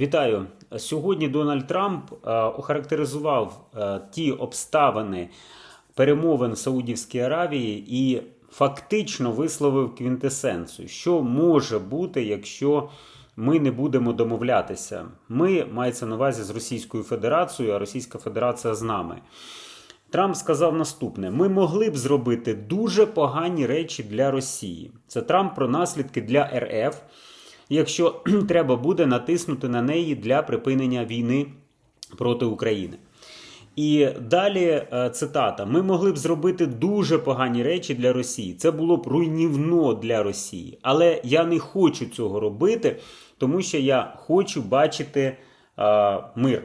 Вітаю. Сьогодні Дональд Трамп е, охарактеризував е, ті обставини перемовин в Саудівській Аравії і фактично висловив квінтесенцію, що може бути, якщо ми не будемо домовлятися. Ми мається на увазі з Російською Федерацією, а Російська Федерація з нами. Трамп сказав наступне: ми могли б зробити дуже погані речі для Росії. Це Трамп про наслідки для РФ, якщо треба буде натиснути на неї для припинення війни проти України. І далі е, цитата: Ми могли б зробити дуже погані речі для Росії. Це було б руйнівно для Росії. Але я не хочу цього робити, тому що я хочу бачити е, мир.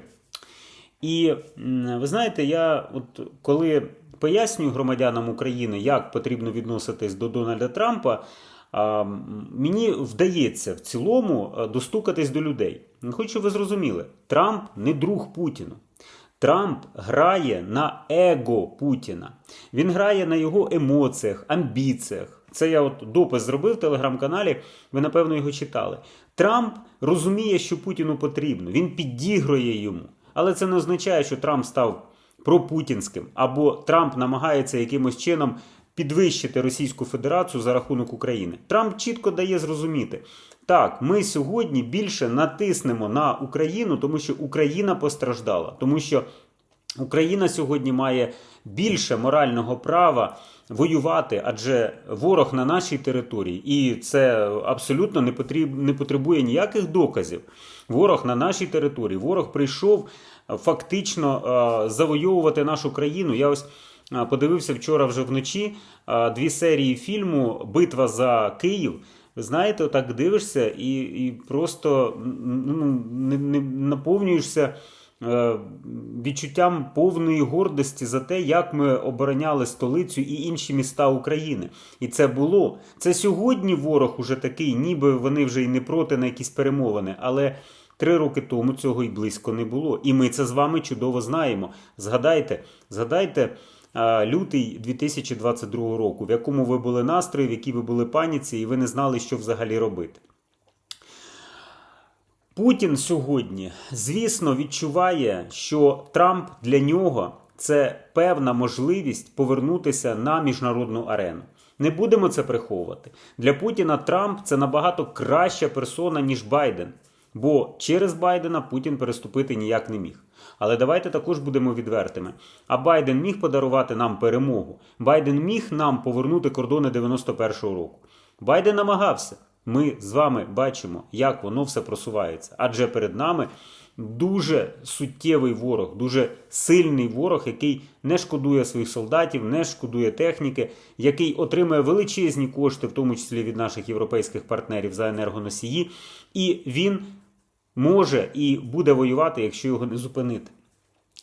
І ви знаєте, я от коли пояснюю громадянам України, як потрібно відноситись до Дональда Трампа, а, мені вдається в цілому е, достукатись до людей. Хочу, щоб ви зрозуміли, Трамп не друг Путіну. Трамп грає на его Путіна. Він грає на його емоціях, амбіціях. Це я от допис зробив в телеграм-каналі. Ви напевно його читали. Трамп розуміє, що Путіну потрібно. Він підігрує йому. Але це не означає, що Трамп став пропутінським або Трамп намагається якимось чином підвищити Російську Федерацію за рахунок України. Трамп чітко дає зрозуміти. Так, ми сьогодні більше натиснемо на Україну, тому що Україна постраждала, тому що Україна сьогодні має більше морального права воювати, адже ворог на нашій території, і це абсолютно не, потріб, не потребує ніяких доказів. Ворог на нашій території, ворог прийшов е, фактично е, завойовувати нашу країну. Я ось подивився вчора вже вночі дві серії фільму Битва за Київ. Ви знаєте, так дивишся і, і просто ну, не, не наповнюєшся е, відчуттям повної гордості за те, як ми обороняли столицю і інші міста України. І це було. Це сьогодні ворог уже такий, ніби вони вже й не проти на якісь перемовини, але. Три роки тому цього й близько не було. І ми це з вами чудово знаємо. Згадайте, згадайте лютий 2022 року, в якому ви були настрої, в якій ви були паніці, і ви не знали, що взагалі робити. Путін сьогодні, звісно, відчуває, що Трамп для нього це певна можливість повернутися на міжнародну арену. Не будемо це приховувати. Для Путіна Трамп це набагато краща персона, ніж Байден. Бо через Байдена Путін переступити ніяк не міг. Але давайте також будемо відвертими. А Байден міг подарувати нам перемогу. Байден міг нам повернути кордони 91-го року. Байден намагався. Ми з вами бачимо, як воно все просувається. Адже перед нами дуже суттєвий ворог, дуже сильний ворог, який не шкодує своїх солдатів, не шкодує техніки, який отримує величезні кошти, в тому числі від наших європейських партнерів за енергоносії, і він може і буде воювати, якщо його не зупинити.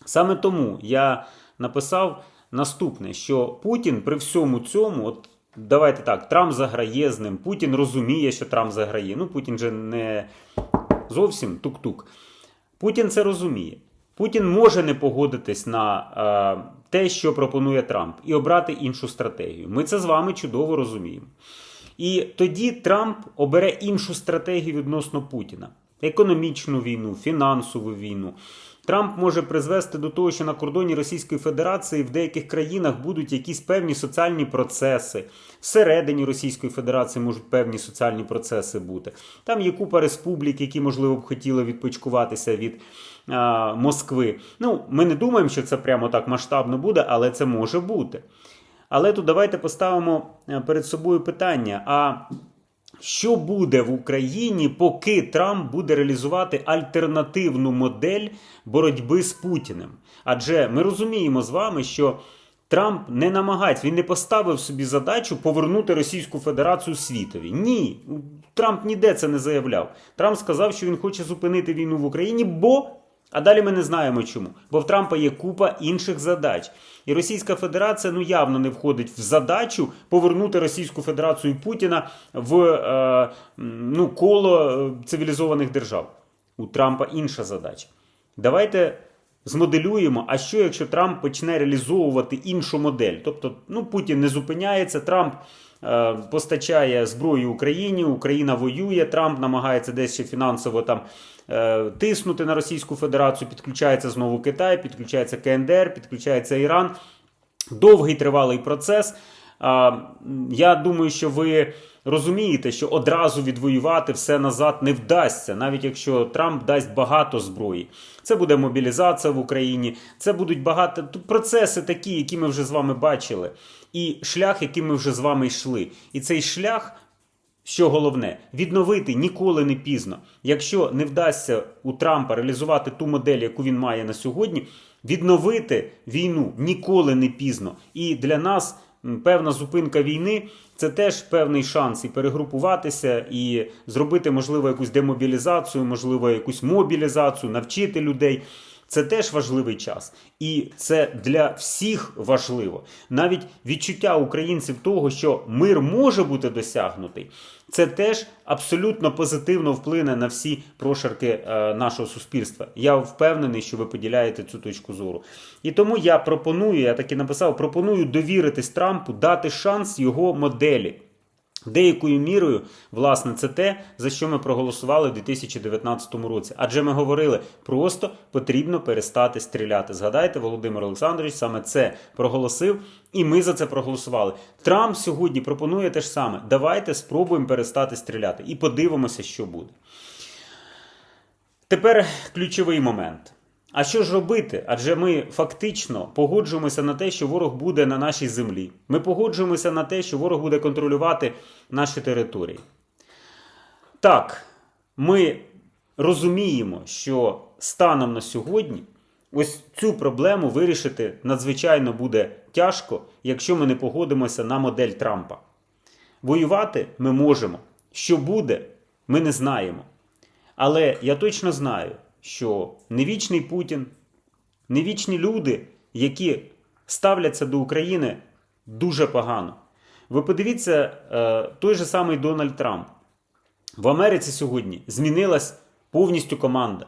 Саме тому я написав наступне: що Путін при всьому цьому, от давайте так, Трамп заграє з ним, Путін розуміє, що Трамп заграє. Ну, Путін же не зовсім тук-тук. Путін це розуміє. Путін може не погодитись на е, те, що пропонує Трамп, і обрати іншу стратегію. Ми це з вами чудово розуміємо. І тоді Трамп обере іншу стратегію відносно Путіна: економічну війну, фінансову війну. Трамп може призвести до того, що на кордоні Російської Федерації в деяких країнах будуть якісь певні соціальні процеси. Всередині Російської Федерації можуть певні соціальні процеси бути. Там є купа республік, які, можливо, б хотіли відпочкуватися від а, Москви. Ну, ми не думаємо, що це прямо так масштабно буде, але це може бути. Але тут давайте поставимо е, перед собою питання: а що буде в Україні, поки Трамп буде реалізувати альтернативну модель боротьби з Путіним? Адже ми розуміємо з вами, що Трамп не намагається, він не поставив собі задачу повернути Російську Федерацію світові. Ні, Трамп ніде це не заявляв. Трамп сказав, що він хоче зупинити війну в Україні, бо. А далі ми не знаємо чому. Бо в Трампа є купа інших задач. І Російська Федерація ну явно не входить в задачу повернути Російську Федерацію Путіна в е, ну, коло е, цивілізованих держав. У Трампа інша задача. Давайте змоделюємо, а що якщо Трамп почне реалізовувати іншу модель? Тобто, ну, Путін не зупиняється, Трамп постачає зброю Україні, Україна воює, Трамп намагається десь ще фінансово там е, тиснути на Російську Федерацію, підключається знову Китай, підключається КНДР, підключається Іран. Довгий тривалий процес. Я думаю, що ви розумієте, що одразу відвоювати все назад не вдасться, навіть якщо Трамп дасть багато зброї. Це буде мобілізація в Україні, це будуть багато процеси такі, які ми вже з вами бачили, і шлях, яким ми вже з вами йшли. І цей шлях. Що головне, відновити ніколи не пізно. Якщо не вдасться у Трампа реалізувати ту модель, яку він має на сьогодні, відновити війну ніколи не пізно. І для нас певна зупинка війни це теж певний шанс і перегрупуватися, і зробити, можливо, якусь демобілізацію, можливо, якусь мобілізацію, навчити людей. Це теж важливий час, і це для всіх важливо. Навіть відчуття українців того, що мир може бути досягнутий, це теж абсолютно позитивно вплине на всі прошарки е, нашого суспільства. Я впевнений, що ви поділяєте цю точку зору. І тому я пропоную, я так і написав, пропоную довіритись Трампу, дати шанс його моделі. Деякою мірою, власне, це те, за що ми проголосували у 2019 році. Адже ми говорили, просто потрібно перестати стріляти. Згадайте, Володимир Олександрович саме це проголосив, і ми за це проголосували. Трамп сьогодні пропонує те ж саме. Давайте спробуємо перестати стріляти і подивимося, що буде. Тепер ключовий момент. А що ж робити? Адже ми фактично погоджуємося на те, що ворог буде на нашій землі. Ми погоджуємося на те, що ворог буде контролювати наші території. Так, ми розуміємо, що станом на сьогодні ось цю проблему вирішити надзвичайно буде тяжко, якщо ми не погодимося на модель Трампа. Воювати ми можемо. Що буде, ми не знаємо. Але я точно знаю, що не вічний Путін, не вічні люди, які ставляться до України дуже погано. Ви подивіться, е, той же самий Дональд Трамп. В Америці сьогодні змінилась повністю команда.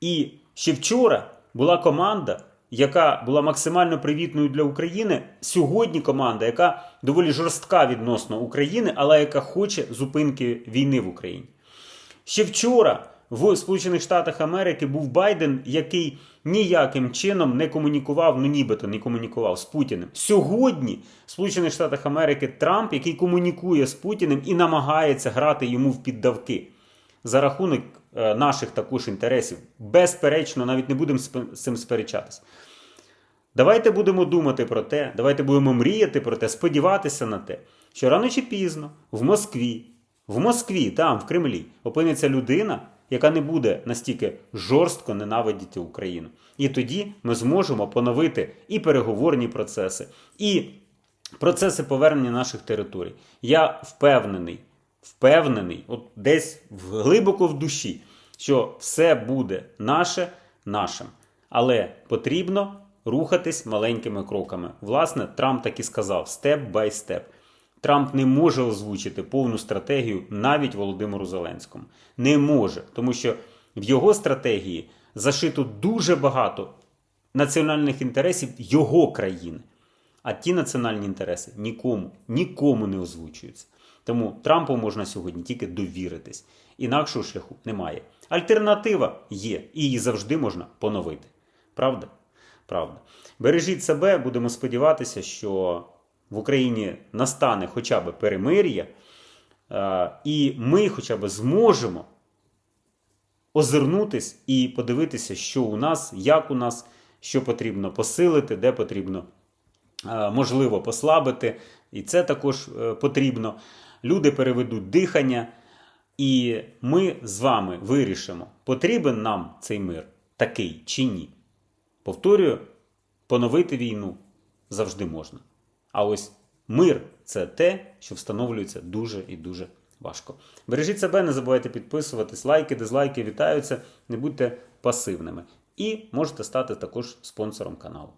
І ще вчора була команда, яка була максимально привітною для України. Сьогодні команда, яка доволі жорстка відносно України, але яка хоче зупинки війни в Україні. Ще вчора в Сполучених Штатах Америки був Байден, який ніяким чином не комунікував, ну нібито не комунікував з Путіним. Сьогодні в Сполучених Штатах Америки Трамп, який комунікує з Путіним і намагається грати йому в піддавки за рахунок е, наших також інтересів. Безперечно, навіть не будемо з цим сперечатися. Давайте будемо думати про те, давайте будемо мріяти про те, сподіватися на те, що рано чи пізно в Москві, в Москві, там, в Кремлі, опиниться людина, яка не буде настільки жорстко ненавидіти Україну. І тоді ми зможемо поновити і переговорні процеси, і процеси повернення наших територій. Я впевнений, впевнений, от десь глибоко в душі, що все буде наше нашим. Але потрібно рухатись маленькими кроками. Власне, Трамп так і сказав: степ бай степ. Трамп не може озвучити повну стратегію навіть Володимиру Зеленському. Не може, тому що в його стратегії зашито дуже багато національних інтересів його країни. А ті національні інтереси нікому, нікому не озвучуються. Тому Трампу можна сьогодні тільки довіритись. Інакшого шляху немає. Альтернатива є, і її завжди можна поновити. Правда? Правда. Бережіть себе, будемо сподіватися, що в Україні настане хоча б перемир'я, е, і ми хоча б зможемо озирнутись і подивитися, що у нас, як у нас, що потрібно посилити, де потрібно е, можливо послабити. І це також е, потрібно. Люди переведуть дихання, і ми з вами вирішимо, потрібен нам цей мир такий чи ні. Повторюю, поновити війну завжди можна. А ось мир це те, що встановлюється дуже і дуже важко. Бережіть себе, не забувайте підписуватись, лайки, дизлайки вітаються, не будьте пасивними. І можете стати також спонсором каналу.